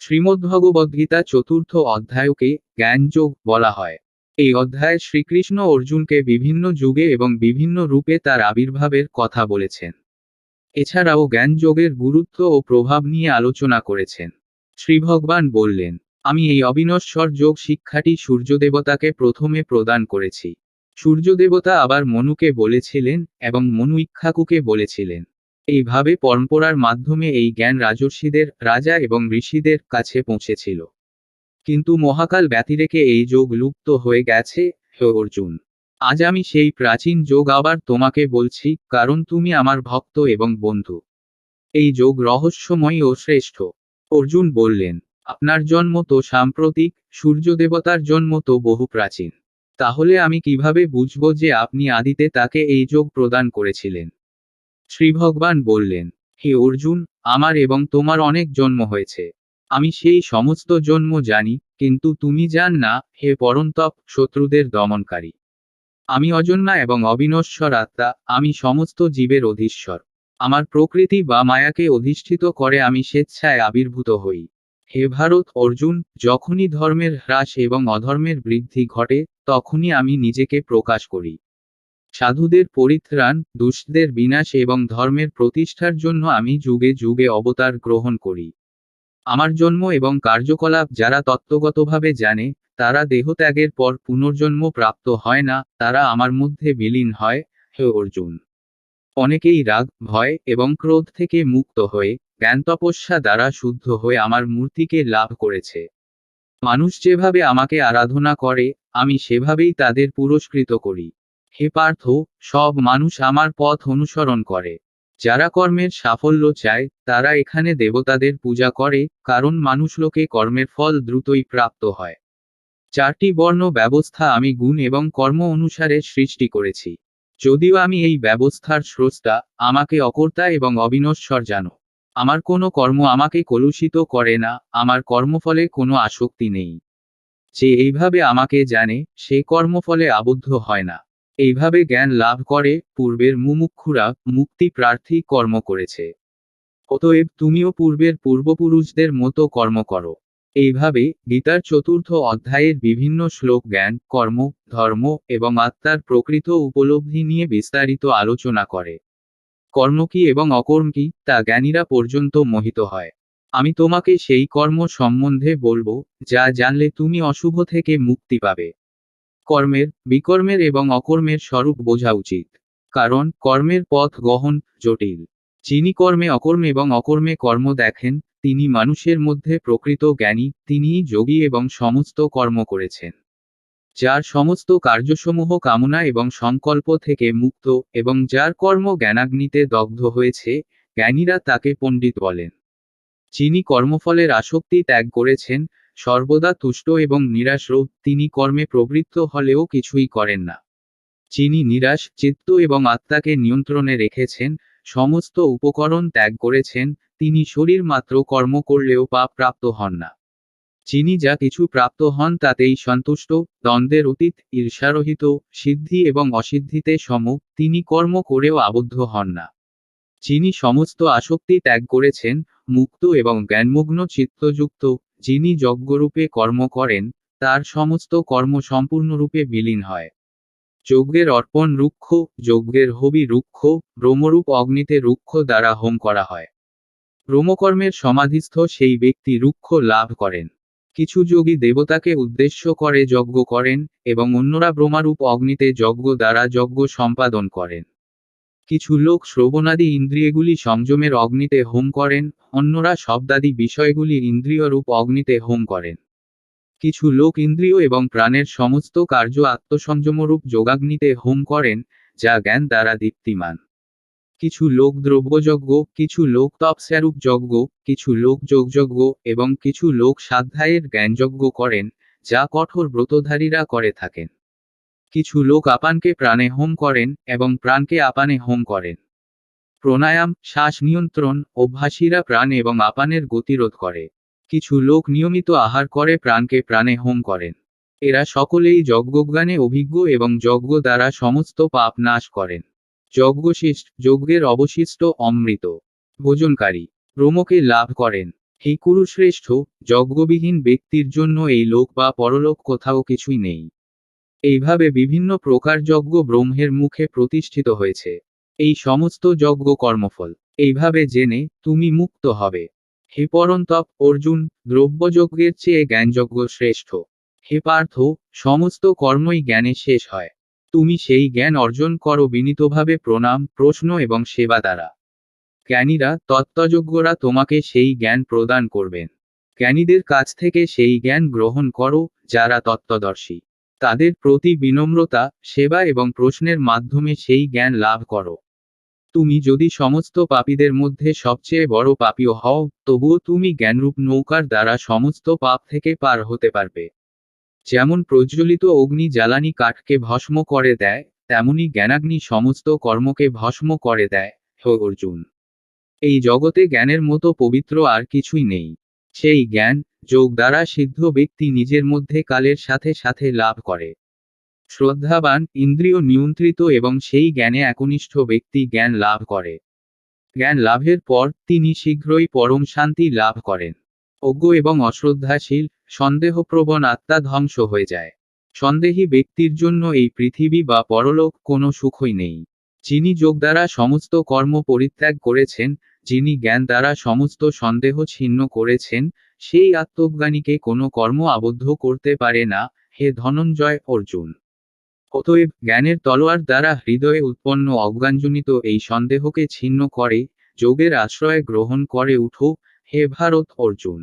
শ্রীমদ্ভগবদ্গীতা চতুর্থ অধ্যায়কে জ্ঞানযোগ বলা হয়। এই অধ্যায়ে শ্রীকৃষ্ণ অর্জুনকে বিভিন্ন যুগে এবং বিভিন্ন রূপে তার আবির্ভাবের কথা বলেছেন। এছাড়াও জ্ঞানযোগের গুরুত্ব ও প্রভাব নিয়ে আলোচনা করেছেন। শ্রীভগবান বললেন, আমি এই অবিনশ্বর যোগ শিক্ষাটি সূর্যদেবতাকে প্রথমে প্রদান করেছি। সূর্যদেবতা আবার মনুকে বলেছিলেন এবং মনু ইক্ষাকুকে বলেছিলেন। এইভাবে পরম্পরার মাধ্যমে এই জ্ঞান রাজর্ষিদের, রাজা এবং ঋষিদের কাছে পৌঁছেছিল। কিন্তু মহাকাল ব্যতিরেকে এই যোগ লুপ্ত হয়ে গেছে, হে অর্জুন। আজ আমি সেই প্রাচীন যোগ আবার তোমাকে বলছি, কারণ তুমি আমার ভক্ত এবং বন্ধু। এই যোগ রহস্যময় ও শ্রেষ্ঠ। অর্জুন বললেন, আপনার জন্ম তো সাম্প্রতিক, সূর্যদেবতার জন্ম তো বহু প্রাচীন। তাহলে আমি কীভাবে বুঝব যে আপনি আদিতে তাকে এই যোগ প্রদান করেছিলেন? শ্রীভগবান বললেন, হে অর্জুন, আমার এবং তোমার অনেক জন্ম হয়েছে। আমি সেই সমস্ত জন্ম জানি, কিন্তু তুমি জান না, হে পরন্তপ শত্রুদের দমনকারী। আমি অজন্মা এবং অবিনশ্বর আত্মা, আমি সমস্ত জীবের অধীশ্বর। আমার প্রকৃতি বা মায়াকে অধিষ্ঠিত করে আমি স্বেচ্ছায় আবির্ভূত হই। হে ভারত অর্জুন, যখনই ধর্মের হ্রাস এবং অধর্মের বৃদ্ধি ঘটে, তখনই আমি নিজেকে প্রকাশ করি। সাধুদের পরিত্রাণ, দুষ্টদের বিনাশ এবং ধর্মের প্রতিষ্ঠার জন্য আমি যুগে যুগে অবতার গ্রহণ করি। আমার জন্ম এবং কার্যকলাপ যারা তত্ত্বগতভাবে জানে, তারা দেহত্যাগের পর পুনর্জন্ম প্রাপ্ত হয় না, তারা আমার মধ্যে বিলীন হয়, হে অর্জুন। অনেকেই রাগ, ভয় এবং ক্রোধ থেকে মুক্ত হয়ে জ্ঞান তপস্যা দ্বারা শুদ্ধ হয়ে আমার মূর্তিকে লাভ করেছে। মানুষ যেভাবে আমাকে আরাধনা করে, আমি সেভাবেই তাদের পুরস্কৃত করি। হে পার্থ, সব মানুষ আমার পথ অনুসরণ করে। যারা কর্মের সাফল্য চায়, তারা এখানে দেবতাদের পূজা করে, কারণ মানুষলোকে কর্মের ফল দ্রুতই প্রাপ্ত হয়। চারটি বর্ণ ব্যবস্থা আমি গুণ এবং কর্ম অনুসারে সৃষ্টি করেছি। যদিও আমি এই ব্যবস্থার স্রষ্টা, আমাকে অকর্তা এবং অবিনশ্বর জানো। আমার কোনো কর্ম আমাকে কলুষিত করে না, আমার কর্মফলে কোনো আসক্তি নেই। যে এইভাবে আমাকে জানে, সে কর্মফলে আবদ্ধ হয় না। এইভাবে জ্ঞান লাভ করে, পূর্বের মুমুক্ষুরা মুক্তি প্রার্থী কর্ম করেছে। অতএব তুমিও পূর্বের পূর্বপুরুষদের মতো কর্ম করো। এইভাবে গীতার চতুর্থ অধ্যায়ের বিভিন্ন শ্লোক জ্ঞান, কর্ম, ধর্ম এবং আত্মার প্রকৃত উপলব্ধি নিয়ে বিস্তারিত আলোচনা করে। কর্ম কি এবং অকর্ম কি, তা জ্ঞানীরা পর্যন্ত মোহিত হয়। আমি তোমাকে সেই কর্ম সম্বন্ধে বলব, যা জানলে তুমি অশুভ থেকে মুক্তি পাবে। কর্মের, বিকর্মের এবং অকর্মের স্বরূপ বোঝা উচিত। কারণ, কর্মের পথ গহন, জটিল। যিনি কর্মে অকর্ম এবং অকর্মে কর্ম দেখেন, তিনি মানুষের মধ্যে প্রকৃত জ্ঞানী, তিনিই যোগী এবং সমস্ত কর্ম করেছেন। যার সমস্ত কার্যসমূহ কামনা এবং সংকল্প থেকে মুক্ত এবং যার কর্ম জ্ঞানাগ্নিতে দগ্ধ হয়েছে, জ্ঞানীরা তাকে পণ্ডিত বলেন। যিনি কর্মফলের আসক্তি ত্যাগ করেছেন সর্বদা তুষ্ট এবং নিরাশ তিনি কর্মে প্রবৃত্ত হলেও কিছুই করেন না। যিনি নিরাশ, চিত্ত এবং আত্মাকে নিয়ন্ত্রণে রেখেছেন, সমস্ত উপকরণ ত্যাগ করেছেন, তিনি শরীর মাত্র কর্ম করলেও পাপ প্রাপ্ত হন না। যিনি যা কিছু প্রাপ্ত হন তাতেই সন্তুষ্ট, দ্বন্দ্বের অতীত, ঈর্ষারহিত, সিদ্ধি এবং অসিদ্ধিতে সম, তিনি কর্ম করেও আবদ্ধ হন না। যিনি সমস্ত আসক্তি ত্যাগ করেছেন, মুক্ত এবং জ্ঞানমগ্ন চিত্তযুক্ত যিনি যজ্ঞরূপে কর্ম করেন, তার সমস্ত কর্ম সম্পূর্ণরূপে বিলীন হয়। যজ্ঞের অর্পণ রুক্ষ, যজ্ঞের হবি রুক্ষ, ব্রহ্মরূপ অগ্নিতে রুক্ষ দ্বারা হোম করা হয়। ব্রহ্মকর্মের সমাধিস্থ সেই ব্যক্তি রুক্ষ লাভ করেন। কিছু যোগী দেবতাকে উদ্দেশ্য করে যজ্ঞ করেন এবং অন্যরা ব্রহ্মারূপ অগ্নিতে যজ্ঞ দ্বারা যজ্ঞ সম্পাদন করেন। কিছু লোক শ্রবণাদি ইন্দ্রিয়গুলি সংযমের অগ্নিতে হোম করেন, অন্যরা শব্দাদি বিষয়গুলি ইন্দ্রিয়রূপ অগ্নিতে হোম করেন। কিছু লোক ইন্দ্রিয় এবং প্রাণের সমস্ত কার্য আত্মসংযমরূপ যোগাগ্নিতে হোম করেন, যা জ্ঞান দ্বারা দীপ্তিমান। কিছু লোক দ্রব্যযজ্ঞ, কিছু লোক তপস্যারূপ যজ্ঞ, কিছু লোক যোগযজ্ঞ এবং কিছু লোক সাধ্যায়ের জ্ঞানযজ্ঞ করেন, যা কঠোর ব্রতধারীরা করে থাকেন। কিছু লোক আপানকে প্রাণে হোম করেন এবং প্রাণকে আপানে হোম করেন। প্রাণায়াম, শ্বাস নিয়ন্ত্রণ, অভ্যাসীরা প্রাণ এবং আপানের গতিরোধ করে। কিছু লোক নিয়মিত আহার করে প্রাণকে প্রাণে হোম করেন। এরা সকলেই যজ্ঞজ্ঞানে অভিজ্ঞ এবং যজ্ঞ দ্বারা সমস্ত পাপ নাশ করেন। যজ্ঞশিষ্ট, যজ্ঞের অবশিষ্ট অমৃত। ভোজনকারী ব্রহ্মকে লাভ করেন। হে কুরুশ্রেষ্ঠ, যজ্ঞবিহীন ব্যক্তির জন্য এই লোক বা পরলোক কোথাও কিছুই নেই। এইভাবে বিভিন্ন প্রকার যজ্ঞ ব্রহ্মের মুখে প্রতিষ্ঠিত হয়েছে। এই সমস্ত যজ্ঞ কর্মফল। এইভাবে জেনে তুমি মুক্ত হবে। হে পরন্তপ অর্জুন, দ্রব্যযজ্ঞের চেয়ে জ্ঞানযজ্ঞ শ্রেষ্ঠ। হে পার্থ, সমস্ত কর্মই জ্ঞানে শেষ হয়। তুমি সেই জ্ঞান অর্জন করো বিনীতভাবে প্রণাম, প্রশ্ন এবং সেবা দ্বারা। জ্ঞানীরা তত্ত্বযোগ্যরা তোমাকে সেই জ্ঞান প্রদান করবেন। জ্ঞানীদের কাছ থেকে সেই জ্ঞান গ্রহণ করো, যারা তত্ত্বদর্শী। তাদের প্রতি বিনম্রতা, সেবা এবং প্রশ্নের মাধ্যমে সেই জ্ঞান লাভ করো। তুমি যদি সমস্ত পাপীদের মধ্যে সবচেয়ে বড় পাপীও হও, তবুও তুমি জ্ঞানরূপ নৌকার দ্বারা সমস্ত পাপ থেকে পার হতে পারবে। যেমন প্রজ্বলিত অগ্নি জ্বালানি কাঠকে ভস্ম করে দেয়, তেমনি জ্ঞানাগ্নি সমস্ত কর্মকে ভস্ম করে দেয়, হে অর্জুন। এই জগতে জ্ঞানের মতো পবিত্র আর কিছুই নেই। সেই জ্ঞান, যোগ দ্বারা সিদ্ধ ব্যক্তি নিজের মধ্যে কালের সাথে সাথে লাভ করে। শ্রদ্ধাবান, ইন্দ্রিয় নিয়ন্ত্রিত এবং সেই জ্ঞানে একনিষ্ঠ ব্যক্তি জ্ঞান লাভ করে। জ্ঞান লাভের পর তিনি শীঘ্রই পরম শান্তি লাভ করেন। অজ্ঞ এবং অশ্রদ্ধাশীল, সন্দেহপ্রবণ আত্মা ধ্বংস হয়ে যায়। সন্দেহী ব্যক্তির জন্য এই পৃথিবী বা পরলোক কোনো সুখই নেই। যিনি যোগ দ্বারা সমস্ত কর্ম পরিত্যাগ করেছেন যিনি জ্ঞান দ্বারা সমস্ত সন্দেহ ছিন্ন করেছেন, সেই আত্মজ্ঞানীকে কোনো কর্ম আবদ্ধ করতে পারে না, হে ধনঞ্জয় অর্জুন। অতএব জ্ঞানের তলোয়ার দ্বারা হৃদয়ে উৎপন্ন অজ্ঞানজনিত এই সন্দেহকে ছিন্ন করে, যোগের আশ্রয় গ্রহণ করে উঠো, হে ভারত অর্জুন।